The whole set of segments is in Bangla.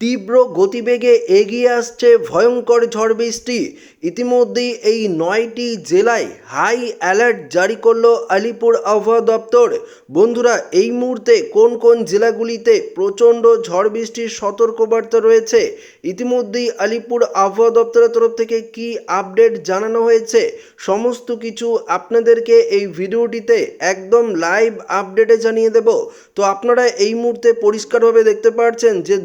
তীব্র গতিবেগে এগিয়ে আসছে ভয়ঙ্কর ঝড় বৃষ্টি। ইতিমধ্যেই এই নয়টি জেলায় হাই অ্যালার্ট জারি করল আলিপুর আবহাওয়া দপ্তর। বন্ধুরা, এই মুহূর্তে কোন কোন জেলাগুলিতে প্রচণ্ড ঝড় বৃষ্টির সতর্কবার্তা রয়েছে? ইতিমধ্যেই আলিপুর আবহাওয়া দপ্তরের তরফ থেকে কি আপডেট জানানো হয়েছে? সমস্ত কিছু আপনাদেরকে এই ভিডিওটিতে একদম লাইভ আপডেটে জানিয়ে দেব। তো আপনারা এই মুহূর্তে পরিষ্কারভাবে দেখতে পাচ্ছেন যে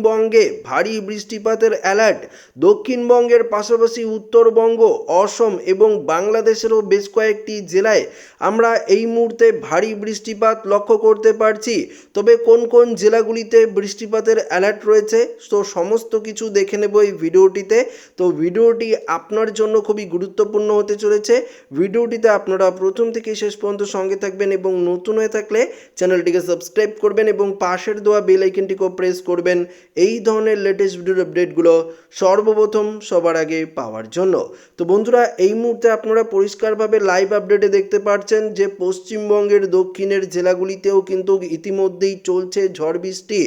দক্ষিণবঙ্গে ভারী বৃষ্টিপাতের অ্যালার্ট। দক্ষিণবঙ্গের পাশাপাশি উত্তরবঙ্গ, অসম এবং বাংলাদেশেরও বেশ কয়েকটি জেলায় আমরা এই মুহূর্তে ভারী বৃষ্টিপাত লক্ষ্য করতে পারছি। তবে কোন কোন জেলাগুলিতে বৃষ্টিপাতের অ্যালার্ট রয়েছে তো সমস্ত কিছু দেখে নেব এই ভিডিওটিতে। তো ভিডিওটি আপনার জন্য খুবই গুরুত্বপূর্ণ হতে চলেছে। ভিডিওটিতে আপনারা প্রথম থেকে শেষ পর্যন্ত সঙ্গে থাকবেন এবং নতুন হয়ে থাকলে চ্যানেলটিকে সাবস্ক্রাইব করবেন এবং পাশের দেওয়া বেল আইকনটিকেও প্রেস করবেন। এই ধরনের লেটেস্ট ভিডিওর আপডেটগুলো সর্বপ্রথম সবার আগে পাওয়ার জন্য। তো বন্ধুরা, এই মুহূর্তে আপনারা পরিষ্কারভাবে লাইভ আপডেটে দেখতে পাচ্ছেন যে পশ্চিমবঙ্গের দক্ষিণের জেলাগুলিতেও কিন্তু ইতিমধ্যেই চলছে ঝড় বৃষ্টি।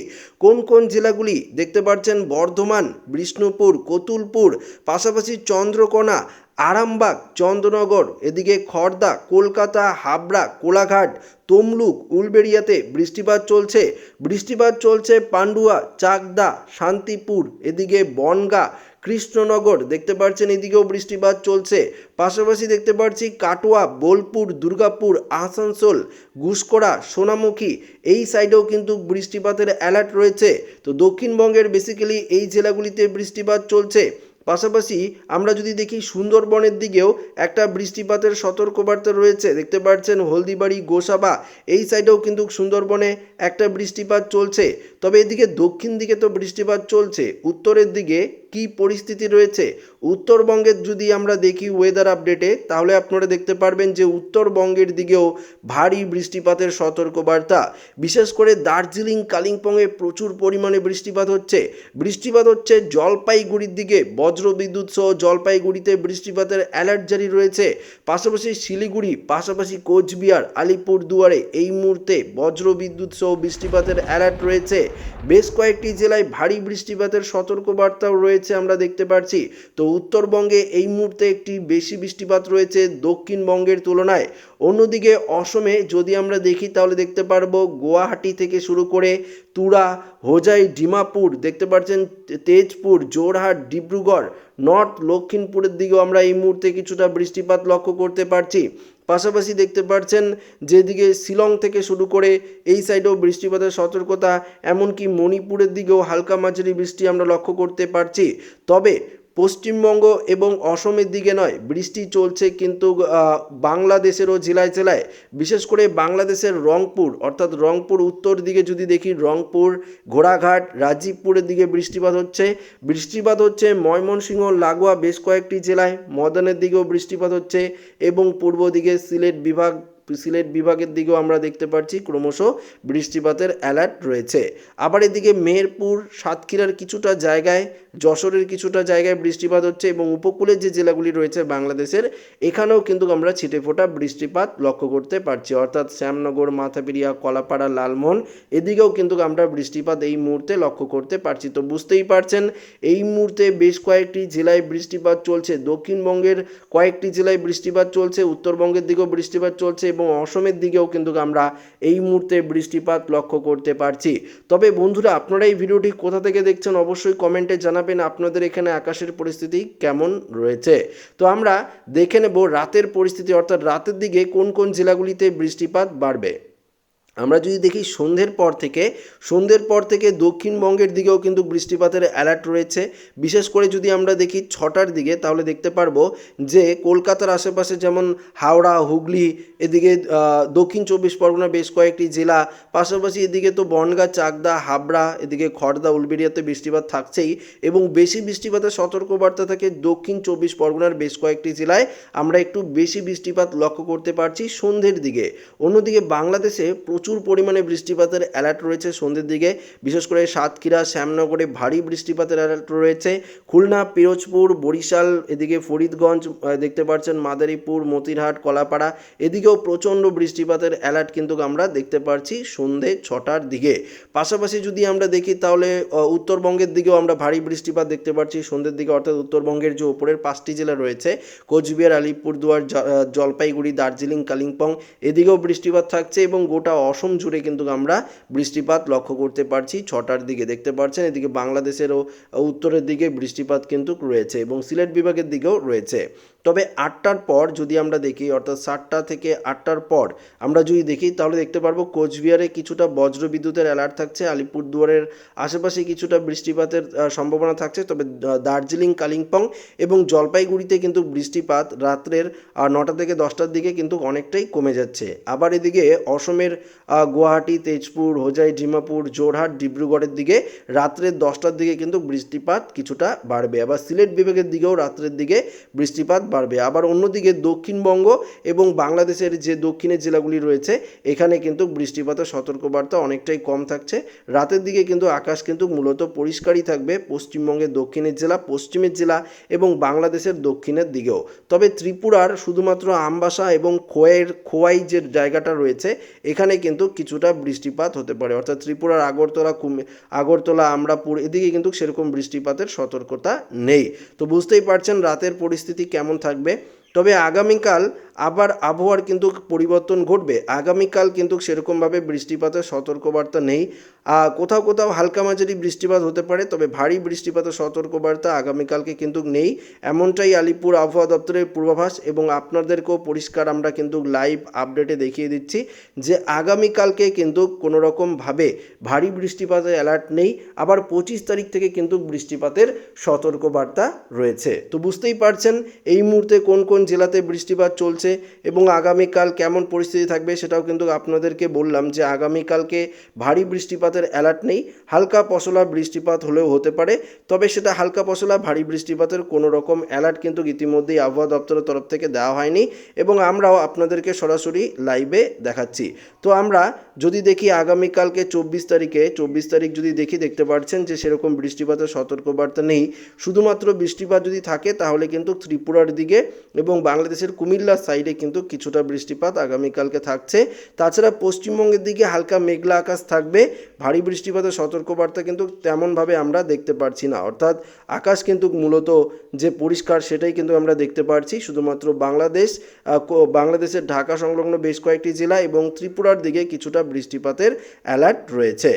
কোন কোন জেলাগুলি? দেখতে পাচ্ছেন বর্ধমান, বিষ্ণুপুর, কতুলপুর, পাশাপাশি চন্দ্রকোনা আরামবাগ, চন্দ্রনগর, এদিকে খড়দা কলকাতা, হাবড়া, কোলাঘাট, তমলুক, উলবেড়িয়াতে বৃষ্টিপাত চলছে। বৃষ্টিপাত চলছে পান্ডুয়া, চাকদা, শান্তিপুর, এদিকে বনগা, কৃষ্ণনগর দেখতে পাচ্ছেন এদিকেও বৃষ্টিপাত চলছে। পাশাপাশি দেখতে পাচ্ছি কাটোয়া, বোলপুর, দুর্গাপুর, আসানসোল গুসকরা সোনামুখী, এই সাইডেও কিন্তু বৃষ্টিপাতের অ্যালার্ট রয়েছে। তো দক্ষিণবঙ্গের বেসিক্যালি এই জেলাগুলিতে বৃষ্টিপাত চলছে। পাশাপাশি আমরা যদি দেখি সুন্দরবনের দিকেও একটা বৃষ্টিপাতের সতর্কবার্তা রয়েছে। দেখতে পাচ্ছেন হলদিবাড়ি, গোসাবা, এই সাইডেও কিন্তু সুন্দরবনে একটা বৃষ্টিপাত চলছে। তবে এদিকে দক্ষিণ দিকে তো বৃষ্টিপাত চলছে। উত্তরের দিকে কি পরিস্থিতি রয়েছে? উত্তরবঙ্গের যদি আমরা দেখি ওয়েদার আপডেটে তাহলে আপনারা দেখতে পারবেন যে উত্তরবঙ্গের দিকেও ভারী বৃষ্টিপাতের সতর্কবার্তা। বিশেষ করে দার্জিলিং, কালিম্পংয়ে প্রচুর পরিমাণে বৃষ্টিপাত হচ্ছে। বৃষ্টিপাত হচ্ছে জলপাইগুড়ির দিকে। বজ্রবিদ্যুৎ সহ জলপাইগুড়িতে বৃষ্টিপাতের অ্যালার্ট জারি রয়েছে। পাশাপাশি শিলিগুড়ি, পাশাপাশি কোচবিহার আলিপুর দুয়ারে এই মুহূর্তে বজ্রবিদ্যুৎ সহ বৃষ্টিপাতের অ্যালার্ট রয়েছে। বেশ কয়েকটি জেলায় ভারী বৃষ্টিপাতের সতর্কবার্তাও রয়েছে। আমরা দেখতে পাচ্ছি তো উত্তরবঙ্গে এই মুহূর্তে একটি বেশি বৃষ্টিপাত রয়েছে দক্ষিণবঙ্গের তুলনায়। অন্যদিকে অসমে যদি আমরা দেখি তাহলে দেখতে পারব গুয়াহাটি থেকে শুরু করে তুরা, হোজাই, ডিমাপুর, দেখতে পাচ্ছেন তেজপুর জোরহাট ডিব্রুগড়, নর্থ, লক্ষিমপুরের দিকেও আমরা এই মুহূর্তে কিছুটা বৃষ্টিপাত লক্ষ্য করতে পারছি। পাশাপাশি দেখতে পাচ্ছেন যেদিকে শিলং থেকে শুরু করে এই সাইডেও বৃষ্টিপাতের সতর্কতা, এমনকি মণিপুরের দিকেও হালকা মাঝারি বৃষ্টি আমরা লক্ষ্য করতে পারছি। তবে পশ্চিমবঙ্গ এবং অসমের দিকে নয়, বৃষ্টি চলছে কিন্তু বাংলাদেশেরও জেলায় জেলায়। বিশেষ করে বাংলাদেশের রংপুর, অর্থাৎ রংপুর উত্তর দিকে যদি দেখি, রংপুর, ঘোড়াঘাট, রাজীবপুরের দিকে বৃষ্টিপাত হচ্ছে। বৃষ্টিপাত হচ্ছে ময়মনসিংহ, লাগোয়া বেশ কয়েকটি জেলায়, মদনের দিকেও বৃষ্টিপাত হচ্ছে এবং পূর্ব দিকে সিলেট বিভাগ সিলেট বিভাগের দিকেও আমরা দেখতে পাচ্ছি ক্রমশ বৃষ্টিপাতের অ্যালার্ট রয়েছে। আবার এদিকে মেহেরপুর, সাতক্ষীরার কিছুটা জায়গায়, যশোরের কিছুটা জায়গায় বৃষ্টিপাত হচ্ছে এবং উপকূলের যে জেলাগুলি রয়েছে বাংলাদেশের, এখানেও কিন্তু আমরা ছিটে ফোটা বৃষ্টিপাত লক্ষ্য করতে পারছি। অর্থাৎ শ্যামনগর মাথাপিরিয়া কলাপাড়া, লালমোহন, এদিকেও কিন্তু আমরা বৃষ্টিপাত এই মুহূর্তে লক্ষ্য করতে পারছি। তো বুঝতেই পারছেন, এই মুহূর্তে বেশ কয়েকটি জেলায় বৃষ্টিপাত চলছে। দক্ষিণবঙ্গের কয়েকটি জেলায় বৃষ্টিপাত চলছে, উত্তরবঙ্গের দিকেও বৃষ্টিপাত চলছে এবং অসমের দিকেও কিন্তু আমরা এই মুহূর্তে বৃষ্টিপাত লক্ষ্য করতে পারছি। তবে বন্ধুরা, আপনারা এই ভিডিওটি কোথা থেকে দেখছেন অবশ্যই কমেন্টে জানাবেন আপনাদের এখানে আকাশের পরিস্থিতি কেমন রয়েছে। তো আমরা দেখে নেব রাতের পরিস্থিতি, অর্থাৎ রাতের দিকে কোন কোন জেলাগুলিতে বৃষ্টিপাত বাড়বে। আমরা যদি দেখি সন্ধ্যের পর থেকে, সন্ধ্যের পর থেকে দক্ষিণবঙ্গের দিকেও কিন্তু বৃষ্টিপাতের অ্যালার্ট রয়েছে। বিশেষ করে যদি আমরা দেখি ছটার দিকে, তাহলে দেখতে পারব যে কলকাতার আশেপাশে যেমন হাওড়া, হুগলি, এদিকে দক্ষিণ চব্বিশ পরগনা বেশ কয়েকটি জেলা, পাশাপাশি এদিকে তো বনগা, চাকদা, হাবড়া, এদিকে খড়দা উলবেড়িয়াতে বৃষ্টিপাত থাকছেই এবং বেশি বৃষ্টিপাতের সতর্কবার্তা থাকে দক্ষিণ চব্বিশ পরগনার বেশ কয়েকটি জেলায়। আমরা একটু বেশি বৃষ্টিপাত লক্ষ্য করতে পারছি সন্ধ্যের দিকে। অন্যদিকে বাংলাদেশে প্রচুর পরিমাণে বৃষ্টিপাতের অ্যালার্ট রয়েছে সন্ধ্যের দিকে। বিশেষ করে সাতক্ষীরা, শ্যামনগরে ভারী বৃষ্টিপাতের অ্যালার্ট রয়েছে। খুলনা, পিরোজপুর, বরিশাল, এদিকে ফরিদগঞ্জ দেখতে পাচ্ছেন মাদারীপুর, মতিরহাট, কলাপাড়া, এদিকেও প্রচণ্ড বৃষ্টিপাতের অ্যালার্ট কিন্তু আমরা দেখতে পাচ্ছি সন্ধে ছটার দিকে। পাশাপাশি যদি আমরা দেখি তাহলে উত্তরবঙ্গের দিকেও আমরা ভারী বৃষ্টিপাত দেখতে পাচ্ছি সন্ধ্যের দিকে, অর্থাৎ উত্তরবঙ্গের যে উপরের পাঁচটি জেলা রয়েছে, কোচবিহার, আলিপুরদুয়ার জলপাইগুড়ি, দার্জিলিং, কালিম্পং, এদিকেও বৃষ্টিপাত থাকছে এবং গোটা অসম জুড়ে কিন্তু আমরা বৃষ্টিপাত লক্ষ্য করতে পারছি। ছটার দিকে দেখতে পাচ্ছেন, এদিকে বাংলাদেশেরও উত্তরের দিকে বৃষ্টিপাত কিন্তু রয়েছে এবং সিলেট বিভাগের দিকেও রয়েছে। তবে আটটার পর যদি আমরা দেখি, অর্থাৎ সাতটা থেকে আটটার পর আমরা যদি দেখি, তাহলে দেখতে পারব কোচবিহারে কিছুটা বজ্র বিদ্যুতের অ্যালার্ট থাকছে, আলিপুরদুয়ারের আশেপাশে কিছুটা বৃষ্টিপাতের সম্ভাবনা থাকছে। তবে দার্জিলিং, কালিম্পং এবং জলপাইগুড়িতে কিন্তু বৃষ্টিপাত রাত্রের নটা থেকে দশটার দিকে কিন্তু অনেকটাই কমে যাচ্ছে। আবার এদিকে অসমের গুয়াহাটি, তেজপুর, হোজাই, ডিমাপুর জোরহাট ডিব্রুগড়ের দিকে রাত্রের দশটার দিকে কিন্তু বৃষ্টিপাত কিছুটা বাড়বে। আবার সিলেট বিভাগের দিকেও রাত্রের দিকে বৃষ্টিপাত বাড়বে আবার অন্যদিকে দক্ষিণবঙ্গ এবং বাংলাদেশের যে দক্ষিণের জেলাগুলি রয়েছে, এখানে কিন্তু বৃষ্টিপাতের সতর্কবার্তা অনেকটাই কম থাকছে। রাতের দিকে কিন্তু আকাশ কিন্তু মূলত পরিষ্কারই থাকবে পশ্চিমবঙ্গের দক্ষিণের জেলা, পশ্চিমের জেলা এবং বাংলাদেশের দক্ষিণের দিকেও। তবে ত্রিপুরার শুধুমাত্র আমবাসা এবং খোয়াইয়ের, খোয়াই যে জায়গাটা রয়েছে, এখানে কিন্তু কিছুটা বৃষ্টিপাত হতে পারে। অর্থাৎ ত্রিপুরার আগরতলা, কুমি, আগরতলা, আমরাপুর, এদিকে কিন্তু সেরকম বৃষ্টিপাতের সতর্কতা নেই। তো বুঝতেই পারছেন রাতের পরিস্থিতি কেমন থাকবে। তবে আগামীকাল আবার আবহাওয়ার কিন্তু পরিবর্তন ঘটবে। আগামীকাল কিন্তু সেরকমভাবে বৃষ্টিপাতের সতর্কবার্তা নেই। কোথাও কোথাও হালকা মাঝারি বৃষ্টিপাত হতে পারে, তবে ভারী বৃষ্টিপাতের সতর্কবার্তা আগামীকালকে কিন্তু নেই। এমনটাই আলিপুর আবহাওয়া দপ্তরের পূর্বাভাস এবং আপনাদেরকেও পরিষ্কার আমরা কিন্তু লাইভ আপডেটে দেখিয়ে দিচ্ছি যে আগামীকালকে কিন্তু কোনো রকমভাবে ভারী বৃষ্টিপাতের অ্যালার্ট নেই। আবার পঁচিশ তারিখ থেকে কিন্তু বৃষ্টিপাতের সতর্কবার্তা রয়েছে। তো বুঝতেই পারছেন, এই মুহূর্তে কোন কোন জেলাতে বৃষ্টিপাত চলছে এবং আগামীকাল কেমন পরিস্থিতি থাকবে সেটাও কিন্তু আপনাদেরকে বললাম যে আগামীকালকে ভারী বৃষ্টিপাতের অ্যালার্ট নেই, হালকা পশলা বৃষ্টিপাত হলেও হতে পারে, তবে সেটা হালকা পশলা ভারী বৃষ্টিপাতের কোনো রকম অ্যালার্ট কিন্তু ইতিমধ্যেই আবহাওয়া দপ্তরের তরফ থেকে দেওয়া হয়নি এবং আমরাও আপনাদেরকে সরাসরি লাইভে দেখাচ্ছি। তো আমরা যদি দেখি আগামীকালকে চব্বিশ তারিখে, চব্বিশ তারিখ যদি দেখি, দেখতে পাচ্ছেন যে সেরকম বৃষ্টিপাতের সতর্কবার্তা নেই। শুধুমাত্র বৃষ্টিপাত যদি থাকে, তাহলে কিন্তু ত্রিপুরার দিকে এবং বাংলাদেশের কুমিল্লার সাইডে কিন্তু কিছুটা বৃষ্টিপাত আগামীকালকে থাকছে। তাছাড়া পশ্চিমবঙ্গের দিকে হালকা মেঘলা আকাশ থাকবে। ভারী বৃষ্টিপাতের সতর্কবার্তা কিন্তু তেমনভাবে আমরা দেখতে পারছি না। অর্থাৎ আকাশ কিন্তু মূলত যে পরিষ্কার, সেটাই কিন্তু আমরা দেখতে পারছি। শুধুমাত্র বাংলাদেশ বাংলাদেশের ঢাকা সংলগ্ন বেশ কয়েকটি জেলা এবং ত্রিপুরার দিকে কিছুটা বৃষ্টিপাতের অ্যালার্ট রয়েছে।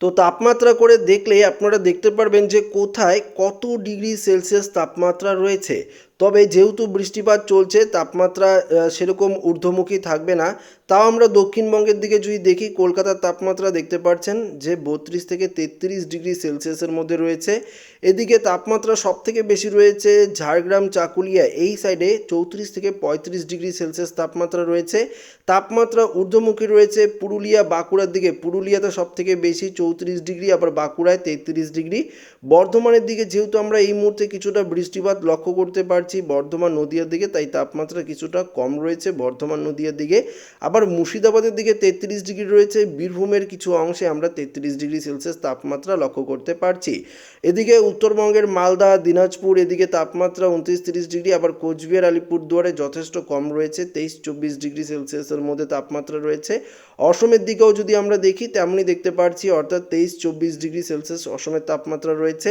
তো তাপমাত্রা করে দেখলে আপনারা দেখতে পারবেন যে কোথায় কত ডিগ্রি সেলসিয়াস তাপমাত্রা রয়েছে। তবে যেহেতু বৃষ্টিপাত চলছে, তাপমাত্রা সেরকম ঊর্ধ্বমুখী থাকবে না। তাও আমরা দক্ষিণবঙ্গের দিকে যদি দেখি, কলকাতার তাপমাত্রা দেখতে পাচ্ছেন যে বত্রিশ থেকে তেত্রিশ ডিগ্রি সেলসিয়াসের মধ্যে রয়েছে। এদিকে তাপমাত্রা সব থেকে বেশি রয়েছে ঝাড়গ্রাম, চাকুলিয়া। এই সাইডে চৌত্রিশ থেকে পঁয়ত্রিশ ডিগ্রি সেলসিয়াস তাপমাত্রা রয়েছে। তাপমাত্রা ঊর্ধ্বমুখী রয়েছে পুরুলিয়া, বাঁকুড়ার দিকে। পুরুলিয়াতে সব থেকে বেশি চৌত্রিশ ডিগ্রি, আবার বাঁকুড়ায় তেত্রিশ ডিগ্রি। বর্ধমানের দিকে যেহেতু আমরা এই মুহূর্তে কিছুটা বৃষ্টিপাত লক্ষ্য করতে পারছি বর্ধমান নদীয়ার দিকে, তাই তাপমাত্রা কিছুটা কম রয়েছে বর্ধমান নদীয়ার দিকে। আবার মুর্শিদাবাদের দিকে তেত্রিশ ডিগ্রি রয়েছে, বীরভূমের কিছু অংশে আমরা তেত্রিশ ডিগ্রি সেলসিয়াস তাপমাত্রা লক্ষ্য করতে পারছি। এদিকে উত্তরবঙ্গের মালদা, দিনাজপুর, এদিকে তাপমাত্রা উনত্রিশ তিরিশ ডিগ্রি, আবার কোচবিহার, আলিপুরদুয়ারে যথেষ্ট কম রয়েছে, তেইশ চব্বিশ ডিগ্রি সেলসিয়াসের মধ্যে তাপমাত্রা রয়েছে। অসমের দিকেও যদি আমরা দেখি তেমনই দেখতে পারছি, অর্থাৎ তেইশ চব্বিশ ডিগ্রি সেলসিয়াস অসমের তাপমাত্রা রয়েছে।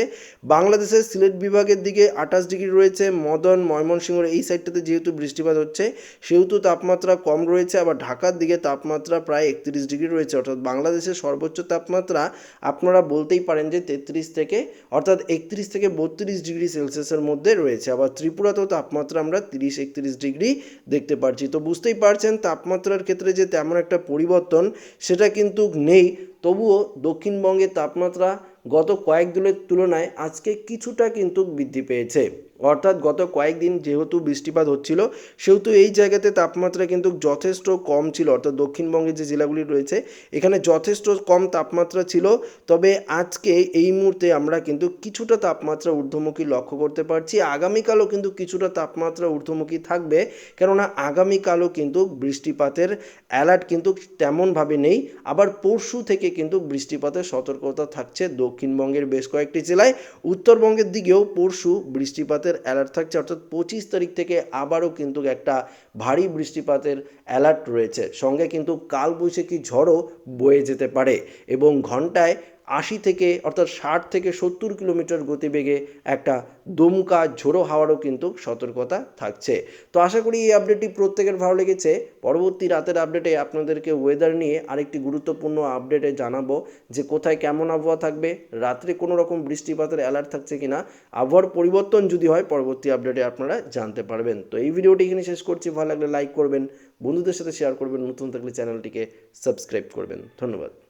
বাংলাদেশের সিলেট বিভাগের দিকে আঠাশ ডিগ্রি রয়েছে মদন ময়মনসিংহের এই সাইডটাতে যেহেতু বৃষ্টিপাত হচ্ছে, সেহেতু তাপমাত্রা কম রয়েছে। আবার ঢাকার দিকে তাপমাত্রা প্রায় একত্রিশ ডিগ্রি রয়েছে। অর্থাৎ বাংলাদেশের সর্বোচ্চ তাপমাত্রা আপনারা বলতেই পারেন যে তেত্রিশ থেকে, অর্থাৎ একত্রিশ থেকে বত্রিশ ডিগ্রি সেলসিয়াসের মধ্যে রয়েছে। আবার ত্রিপুরাতেও তাপমাত্রা আমরা তিরিশ একত্রিশ ডিগ্রি দেখতে পাচ্ছি তো বুঝতেই পারছেন, তাপমাত্রার ক্ষেত্রে যে তেমন একটা পরিবর্তন, সেটা কিন্তু নেই। তবুও দক্ষিণবঙ্গের তাপমাত্রা গত কয়েক দিনের তুলনায় আজকে কিছুটা কিন্তু বৃদ্ধি পেয়েছে। অর্থাৎ গত কয়েকদিন যেহেতু বৃষ্টিপাত হচ্ছিল, সেহেতু এই জায়গাতে তাপমাত্রা কিন্তু যথেষ্ট কম ছিল। অর্থাৎ দক্ষিণবঙ্গের যে জেলাগুলি রয়েছে, এখানে যথেষ্ট কম তাপমাত্রা ছিল। তবে আজকে এই মুহূর্তে আমরা কিন্তু কিছুটা তাপমাত্রা ঊর্ধ্বমুখী লক্ষ্য করতে পারছি। আগামীকালও কিন্তু কিছুটা তাপমাত্রা ঊর্ধ্বমুখী থাকবে। কেননা আগামীকালও কিন্তু বৃষ্টিপাতের অ্যালার্ট কিন্তু তেমনভাবে নেই। আবার পরশু থেকে কিন্তু বৃষ্টিপাতের সতর্কতা থাকছে দক্ষিণবঙ্গের বেশ কয়েকটি জেলায়। উত্তরবঙ্গের দিকেও পরশু বৃষ্টিপাতের অ্যালার্ট থাকছে, অর্থাৎ পঁচিশ তারিখ থেকে আবারও কিন্তু একটা ভারী বৃষ্টিপাতের অ্যালার্ট রয়েছে। সঙ্গে কিন্তু কালবৈশাখী ঝড়ও বয়ে যেতে পারে এবং ঘন্টায় আশি থেকে, অর্থাৎ ষাট থেকে সত্তর কিলোমিটার গতিবেগে একটা দমকা ঝোড়ো হাওয়ারও কিন্তু সতর্কতা থাকছে। তো আশা করি এই আপডেটটি প্রত্যেকের ভালো লেগেছে। পরবর্তী রাতের আপডেটে আপনাদেরকে ওয়েদার নিয়ে আরেকটি গুরুত্বপূর্ণ আপডেটে জানাব যে কোথায় কেমন আবহাওয়া থাকবে, রাত্রে কোনো রকম বৃষ্টিপাতের অ্যালার্ট থাকছে কিনা, আবহাওয়ার পরিবর্তন যদি হয়, পরবর্তী আপডেটে আপনারা জানতে পারবেন। তো এই ভিডিওটি এখানে শেষ করছি। ভালো লাগলে লাইক করবেন, বন্ধুদের সাথে শেয়ার করবেন, নতুন থাকলে চ্যানেলটিকে সাবস্ক্রাইব করবেন। ধন্যবাদ।